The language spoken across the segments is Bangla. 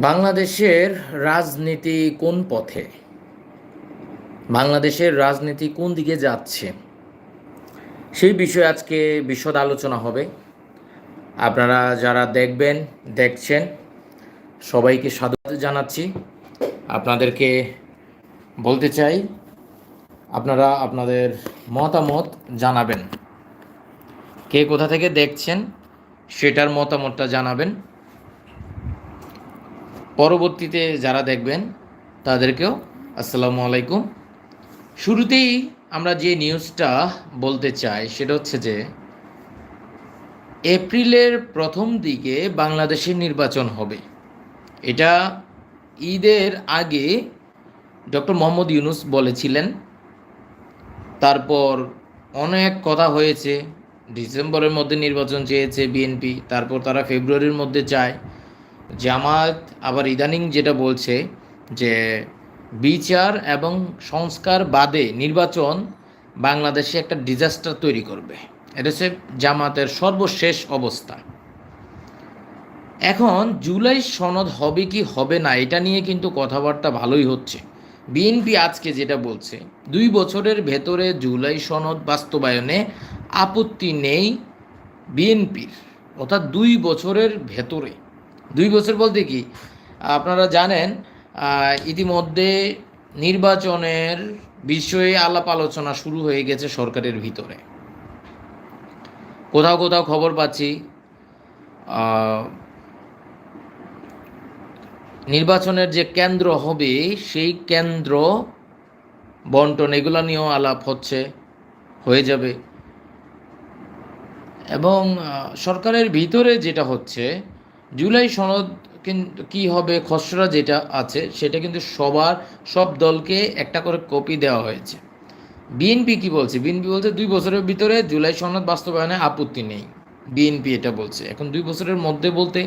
বাংলাদেশের রাজনীতি কোন পথে? বাংলাদেশের রাজনীতি কোন দিকে যাচ্ছে? সেই বিষয়ে আজকে বিশদ আলোচনা হবে। আপনারা যারা দেখবেন, দেখছেন, সবাইকে স্বাগত জানাচ্ছি। আপনাদেরকে বলতে চাই, আপনারা আপনাদের মতামত জানাবেন। কে কোথা থেকে দেখছেন, সেটার মতামতটা জানাবেন। পরবর্তীতে যারা দেখবেন, তাদেরকেও আসসালামু আলাইকুম। শুরুতেই আমরা যে নিউজটা বলতে চাই, সেটা হচ্ছে যে, এপ্রিলের প্রথম দিকে বাংলাদেশের নির্বাচন হবে। এটা ঈদের আগে ডক্টর মোহাম্মদ ইউনুস বলেছিলেন। তারপর অনেক কথা হয়েছে, ডিসেম্বরের মধ্যে নির্বাচন চেয়েছে বিএনপি, তারপর তারা ফেব্রুয়ারির মধ্যে চায়। জামাত আবার ইদানিং যেটা বলছে যে বিচার এবং সংস্কার বাদে নির্বাচন বাংলাদেশে একটা ডিজাস্টার তৈরি করবে। এটা হচ্ছে জামাতের সর্বশেষ অবস্থা। এখন জুলাই সনদ হবে কি হবে না, এটা নিয়ে কিন্তু কথাবার্তা ভালোই হচ্ছে। বিএনপি আজকে যেটা বলছে, দুই বছরের ভেতরে জুলাই সনদ বাস্তবায়নে আপত্তি নেই বিএনপির অর্থাৎ দুই বছরের ভেতরে। দুই বছর বলতে কি? আপনারা জানেন ইতিমধ্যে নির্বাচনের বিষয়ে আলাপ আলোচনা শুরু হয়ে গেছে সরকারের ভিতরে। কোথাও কোথাও খবর পাচ্ছি নির্বাচনের যে কেন্দ্র হবে, সেই কেন্দ্র বন্টন এগুলো নিয়েও আলাপ হচ্ছে, হয়ে যাবে। এবং সরকারের ভিতরে যেটা হচ্ছে জুলাই সনদ কিন্তু কী হবে, খসড়া যেটা আছে, সেটা কিন্তু সবার, সব দলকে একটা করে কপি দেওয়া হয়েছে। বিএনপি কি বলছে? বিএনপি বলছে, দুই বছরের ভিতরে জুলাই সনদ বাস্তবায়নে আপত্তি নেই। বিএনপি এটা বলছে। এখন দুই বছরের মধ্যে বলতে,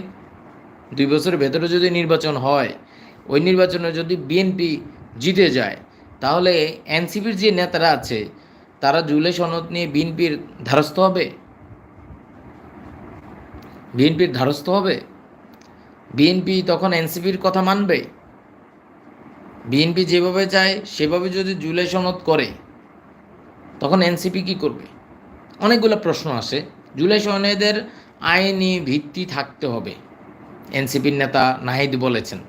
দুই বছরের ভেতরে যদি নির্বাচন হয়, ওই নির্বাচনে যদি বিএনপি জিতে যায়, তাহলে এনসিপির যে নেতারা আছে, তারা জুলাই সনদ নিয়ে বিএনপির ধারস্থ হবে? বিএনপির ধারস্থ হবে? বিএনপি তখন এনসিপির কথা মানবে? বিএনপি যেভাবে চায়, সেভাবে যদি জুলাই সনদ করে, তখন এনসিপি কি করবে? অনেকগুলো প্রশ্ন আসে। জুলাই সনদের আইনি ভিত্তি থাকতে হবে, এনসিপির নেতা নাহিদ বলেছেন।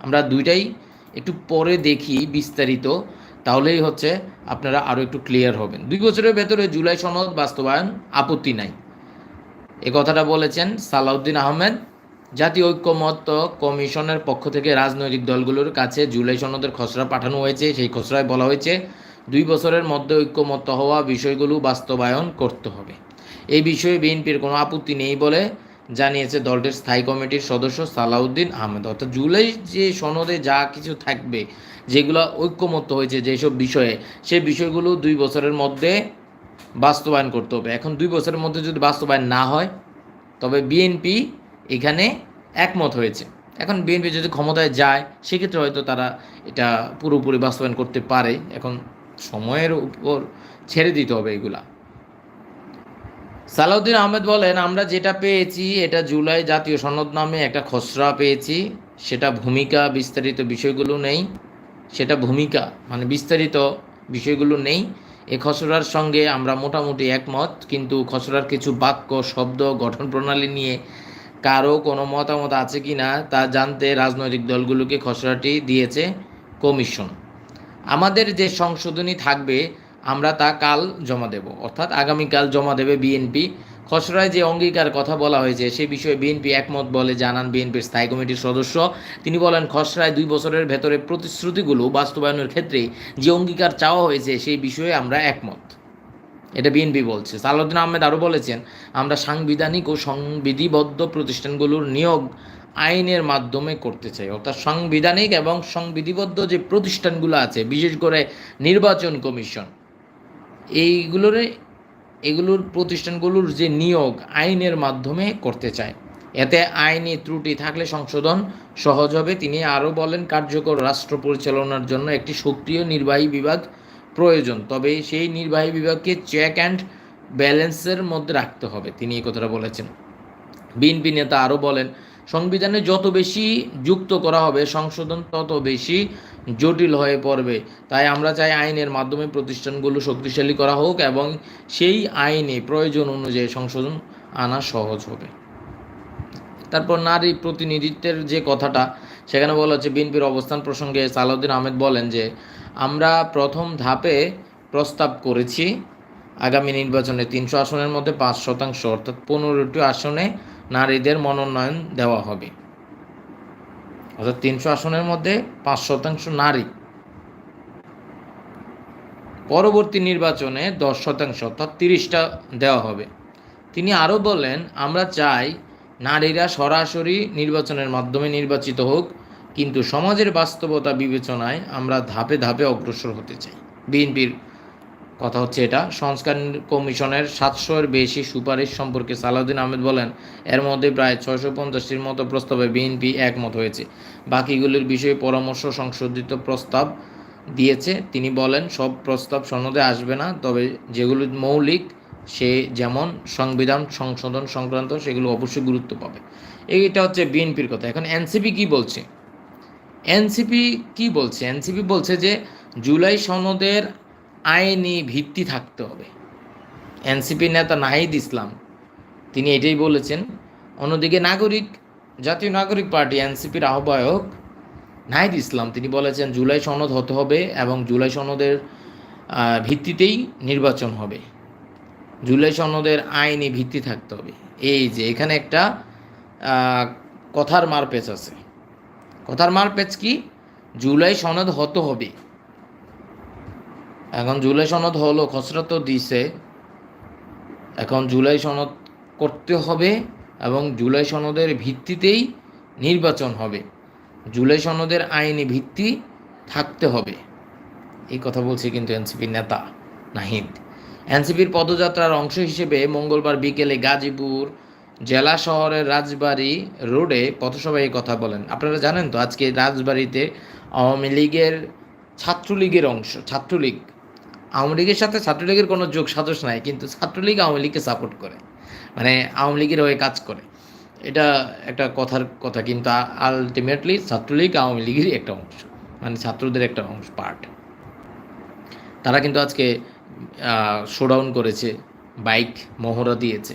আমরা দুইটাই একটু পরে দেখি, বিস্তারিত। তাহলেই হচ্ছে আপনারা আরও একটু ক্লিয়ার হবেন। দুই বছরের ভেতরে জুলাই সনদ বাস্তবায়ন আপত্তি নাই। এ কথাটা বলেছেন সালাউদ্দিন আহমেদ। জাতীয় ঐক্যমত্য কমিশনের পক্ষ থেকে রাজনৈতিক দলগুলোর কাছে জুলাই সনদের খসড়া পাঠানো হয়েছে। সেই খসড়ায় বলা হয়েছে, দুই বছরের মধ্যে ঐক্যমত্য হওয়া বিষয়গুলো বাস্তবায়ন করতে হবে। এই বিষয়ে বিএনপির কোনো আপত্তি নেই বলে জানিয়েছে দলটির স্থায়ী কমিটির সদস্য সালাউদ্দিন আহমেদ। অর্থাৎ জুলাই যে সনদে যা কিছু থাকবে, যেগুলো ঐক্যমত্য হয়েছে যেসব বিষয়ে সেই বিষয়গুলো দুই বছরের মধ্যে বাস্তবায়ন করতে হবে। এখন দুই বছরের মধ্যে যদি বাস্তবায়ন না হয়, তবে বিএনপি এখানে একমত হয়েছে। এখন বিএনপি যদি ক্ষমতায় যায়, সেক্ষেত্রে হয়তো তারা এটা পুরোপুরি বাস্তবায়ন করতে পারে। এখন সময়ের উপর ছেড়ে দিতে হবে এগুলা। সালাউদ্দিন আহমেদ বলেন, আমরা যেটা পেয়েছি, এটা জুলাই জাতীয় সনদ নামে একটা খসড়া পেয়েছি। সেটা ভূমিকা, বিস্তারিত বিষয়গুলো নেই। সেটা ভূমিকা মানে বিস্তারিত বিষয়গুলো নেই। এ খসড়ার সঙ্গে আমরা মোটামুটি একমত, কিন্তু খসড়ার কিছু বাক্য, শব্দ, গঠন প্রণালী নিয়ে কারও কোনো মতামত আছে কি না তা জানতে রাজনৈতিক দলগুলোকে খসড়াটি দিয়েছে কমিশন। আমাদের যে সংশোধনী থাকবে, আমরা তা কাল জমা দেব। অর্থাৎ আগামীকাল জমা দেবে বিএনপি। খসড়ায় যে অঙ্গীকার কথা বলা হয়েছে সে বিষয়ে বিএনপি একমত বলে জানান বিএনপির স্থায়ী কমিটির সদস্য। তিনি বলেন, খসড়ায় দুই বছরের ভেতরে প্রতিশ্রুতিগুলো বাস্তবায়নের ক্ষেত্রে যে অঙ্গীকার চাওয়া হয়েছে, সেই বিষয়ে আমরা একমত। এটা বিএনপি বলছে। সালাউদ্দিন আহমেদ আরও বলেছেন, আমরা সাংবিধানিক ও সংবিধিবদ্ধ প্রতিষ্ঠানগুলোর নিয়োগ আইনের মাধ্যমে করতে চাই। অর্থাৎ সাংবিধানিক এবং সংবিধিবদ্ধ যে প্রতিষ্ঠানগুলো আছে, বিশেষ করে নির্বাচন কমিশন, এইগুলোর, এগুলোর প্রতিষ্ঠানগুলোর যে নিয়োগ আইনের মাধ্যমে করতে চায়। এতে আইনি ত্রুটি থাকলে সংশোধন সহজ হবে। তিনি আরও বলেন, কার্যকর রাষ্ট্র পরিচালনার জন্য একটি সক্রিয় নির্বাহী বিভাগ প্রয়োজন, তবে সেই নির্বাহী বিভাগকে চেক অ্যান্ড ব্যালেন্সের মধ্যে রাখতে হবে, তিনি এই কথাটা বলেছেন। বিএনপি নেতা আরও বলেন, সংবিধানে যত বেশি যুক্ত করা হবে, সংশোধন তত বেশি জটিল হয়ে পড়বে। তাই আমরা চাই আইনের মাধ্যমে প্রতিষ্ঠানগুলো শক্তিশালী করা হোক এবং সেই আইনে প্রয়োজন অনুযায়ী সংশোধন আনা সহজ হবে। তারপর নারী প্রতিনিধিত্বের যে কথাটা, সেখানে বলা হচ্ছে, বিএনপির অবস্থান প্রসঙ্গে সালাউদ্দিন আহমেদ বলেন যে আমরা প্রথম ধাপে প্রস্তাব করেছি, আগামী নির্বাচনে তিনশো আসনের মধ্যে পাঁচ শতাংশ, অর্থাৎ পনেরোটি আসনে নারীদের মনোনয়ন দেওয়া হবে। অর্থাৎ তিনশো আসনের মধ্যে পাঁচ শতাংশ নারী। পরবর্তী নির্বাচনে দশ শতাংশ, অর্থাৎ তিরিশটা দেওয়া হবে। তিনি আরও বলেন, আমরা চাই নারীরা সরাসরি নির্বাচনের মাধ্যমে নির্বাচিত হোক কিন্তু সমাজের বাস্তবতা বিবেচনায় আমরা ধাপে ধাপে অগ্রসর হতে চাই। বিএনপির কথা হচ্ছে এটা। সংস্কার কমিশনের সাতশোর বেশি সুপারিশ সম্পর্কে সালাউদ্দিন আহমেদ বলেন, এর মধ্যে প্রায় ছয়শো পঞ্চাশটির মতো প্রস্তাবে বিএনপি একমত হয়েছে। বাকিগুলির বিষয়ে পরামর্শ সংশোধিত প্রস্তাব দিয়েছে। তিনি বলেন, সব প্রস্তাব সনদে আসবে না, তবে যেগুলো মৌলিক, সে যেমন সংবিধান সংশোধন সংক্রান্ত, সেগুলো অবশ্যই গুরুত্ব পাবে। এইটা হচ্ছে বিএনপির কথা। এখন এনসিপি কি বলছে? এনসিপি কি বলছে? এনসিপি বলছে যে জুলাই সনদের আইনি ভিত্তি থাকতে হবে। এনসিপি নেতা নাহিদ ইসলাম, তিনি এটাই বলেছেন। অন্যদিকে নাগরিক, জাতীয় নাগরিক পার্টি এনসিপির আহ্বায়ক নাহিদ ইসলাম, তিনি বলেছেন জুলাই সনদ হতে হবে এবং জুলাই সনদের ভিত্তিতেই নির্বাচন হবে। জুলাই সনদের আইনি ভিত্তি থাকতে হবে। এই যে এখানে একটা কথার মারপেচ আছে। কথার মারপেচ কি? জুলাই সনদ হতে হবে। এখন জুলাই সনদ হলো খসড়া তো দিছে। এখন জুলাই সনদ করতে হবে এবং জুলাই সনদের ভিত্তিতেই নির্বাচন হবে। জুলাই সনদের আইনি ভিত্তি থাকতে হবে। এই কথা বলছে কিন্তু এনসিপির নেতা নাহিদ। এনসিপির পদযাত্রার অংশ হিসেবে মঙ্গলবার বিকেলে গাজীপুর জেলা শহরের রাজবাড়ি রোডে পথসভায় কথা বলেন। আপনারা জানেন তো, আজকে রাজবাড়িতে আওয়ামী লীগের ছাত্রলীগের অংশ, ছাত্রলীগ। আওয়ামী লীগের সাথে ছাত্রলীগের কোনো যোগ সাদস নাই, কিন্তু ছাত্রলীগ আওয়ামী লীগকে সাপোর্ট করে। মানে আওয়ামী লীগের হয়ে কাজ করে। এটা একটা কথার কথা, কিন্তু আলটিমেটলি ছাত্রলীগ আওয়ামী লীগেরই একটা অংশ। মানে ছাত্রদের একটা অংশ পার্ট তারা কিন্তু আজকে শোডাউন করেছে বাইক মহড়া দিয়েছে।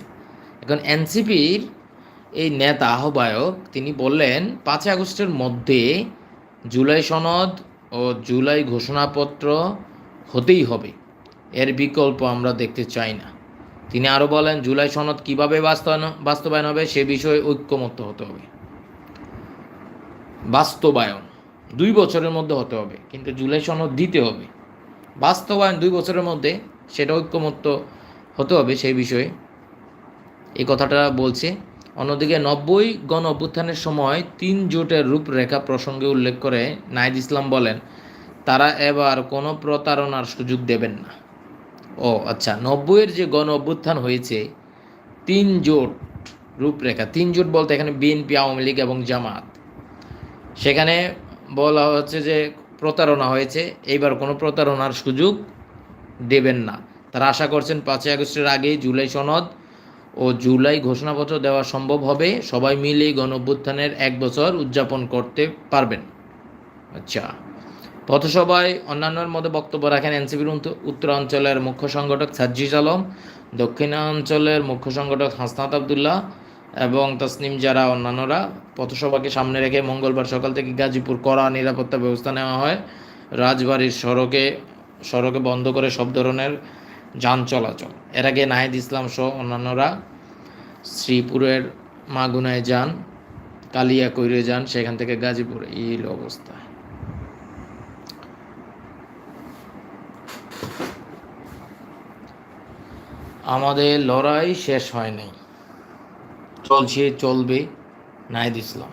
এখন এনসিপির এই নেতা আহ্বায়ক, তিনি বললেন, পাঁচই আগস্টের মধ্যে জুলাই সনদ ও জুলাই ঘোষণাপত্র হতেই হবে। এর বিকল্প আমরা দেখতে চাই না। তিনি আরও বলেন, জুলাই সনদ কীভাবে বাস্তবায়ন বাস্তবায়ন হবে সে বিষয়ে ঐক্যমত্য হতে হবে। বাস্তবায়ন দুই বছরের মধ্যে হতে হবে, কিন্তু জুলাই সনদ দিতে হবে। বাস্তবায়ন দুই বছরের মধ্যে সেটা ঐক্যমত্য হতে হবে সেই বিষয়ে। এই কথাটা বলছে। অন্যদিকে নব্বই গণ অভ্যুত্থানের সময় তিন জোটের রূপরেখা প্রসঙ্গে উল্লেখ করে নাইদ ইসলাম বলেন, তারা এবার কোনো প্রতারণার সুযোগ দেবেন না। ও আচ্ছা নব্বইয়ের যে গণ অভ্যুত্থান হয়েছে, তিন জোট রূপরেখা, তিন জোট বলতে এখানে বিএনপি, আওয়ামী লীগ এবং জামাত। সেখানে বলা হচ্ছে যে প্রতারণা হয়েছে, এইবার কোনো প্রতারণার সুযোগ দেবেন না। তারা আশা করছেন পাঁচই আগস্টের আগেই জুলাই সনদ ও জুলাই ঘোষণাপত্র দেওয়া সম্ভব হবে, সবাই মিলে গণ অভ্যুত্থানের এক বছর উদযাপন করতে পারবেন। আচ্ছা। পথসভায় অন্যান্যের মধ্যে বক্তব্য রাখেন এনসিপির উত্তরাঞ্চলের মুখ্য সংগঠক সাজ্জিজ আলম, দক্ষিণাঞ্চলের মুখ্য সংগঠক হাসনাত আবদুল্লাহ এবং তসনিম যারা অন্যান্যরা, পথসভাকে সামনে রেখে মঙ্গলবার সকাল থেকে গাজীপুর কড়া নিরাপত্তা ব্যবস্থা নেওয়া হয়। রাজবাড়ির সড়কে সড়কে বন্ধ করে সব ধরনের যান চলাচল। এর আগে নাহিদ ইসলাম সহ অন্যান্যরা শ্রীপুরের মাগুনায় যান, কালিয়া কৈরে যান, সেখান থেকে গাজীপুর। এই অবস্থা। আমাদের লড়াই শেষ হয় নাই। চলছে, চলবে, নাহিদ ইসলাম।